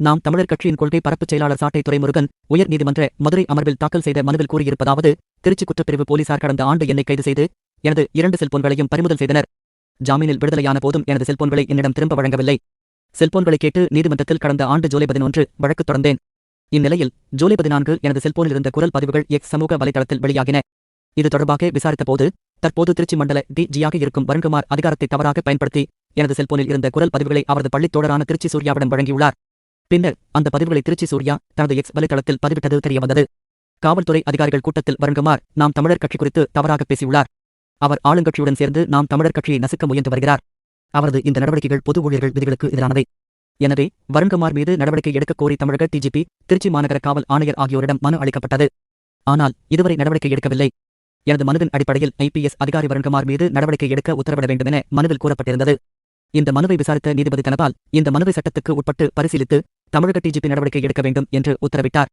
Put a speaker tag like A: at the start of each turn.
A: நாம் தமிழர் கட்சியின் கொள்கை பரப்புச் செயலாளர் சாட்டை துறைமுருகன் உயர் நீதிமன்ற மதுரை அமர்வில் தாக்கல் செய்த மனுவில் கூறியிருப்பதாவது திருச்சி குற்றப்பிரிவு போலீசார் கடந்த ஆண்டு என்னை கைது செய்து எனது இரண்டு செல்போன்களையும் பறிமுதல் செய்தனர். ஜாமீனில் விடுதலையான போதும் எனது செல்போன்களை என்னிடம் திரும்ப வழங்கவில்லை. செல்போன்களை கேட்டு நீதிமன்றத்தில் கடந்த ஆண்டு ஜூலை பதினொன்று வழக்கு தொடர்ந்தேன். இந்நிலையில் ஜூலை பதினான்கு எனது செல்போனில் இருந்த குரல் பதிவுகள் எக்ஸ் சமூக வலைதளத்தில் வெளியாகின. இது தொடர்பாக விசாரித்தபோது தற்போது திருச்சி மண்டல டி. ஜியாக இருக்கும் வருண்குமார் அதிகாரத்தை தவறாக பயன்படுத்தி எனது செல்போனில் இருந்த குரல் பதிவுகளை அவரது பள்ளித் தோழரான திருச்சி சூர்யாவிடம் வழங்கியுள்ளார். பின்னர் அந்த பதிவுகளை திருச்சி சூர்யா தனது எக்ஸ் வலைதளத்தில் பதிவிட்டது தெரியவந்தது. காவல்துறை அதிகாரிகள் கூட்டத்தில் வருண்குமார் நாம் தமிழர் கட்சி குறித்து தவறாக பேசியுள்ளார். அவர் ஆளுங்கட்சியுடன் சேர்ந்து நாம் தமிழர் கட்சியை நசுக்க முயன்று வருகிறார். அவரது இந்த நடவடிக்கைகள் பொது ஊழியர்கள் விதிகளுக்கு எதிரானவை. எனவே வருண்குமார் மீது நடவடிக்கை எடுக்கக் கோரி தமிழக டிஜிபி திருச்சி மாநகர காவல் ஆணையர் ஆகியோரிடம் மனு அளிக்கப்பட்டது. ஆனால் இதுவரை நடவடிக்கை எடுக்கவில்லை. எனது மனுவின் அடிப்படையில் ஐபிஎஸ் அதிகாரி வருண்குமார் மீது நடவடிக்கை எடுக்க உத்தரவிட வேண்டும் என மனுவில் கூறப்பட்டிருந்தது. இந்த மனுவை விசாரித்த நீதிபதி தனபால் இந்த மனுவை சட்டத்துக்கு உட்பட்டு பரிசீலித்து தமிழக டிஜிபி நடவடிக்கை எடுக்க வேண்டும் என்று உத்தரவிட்டார்.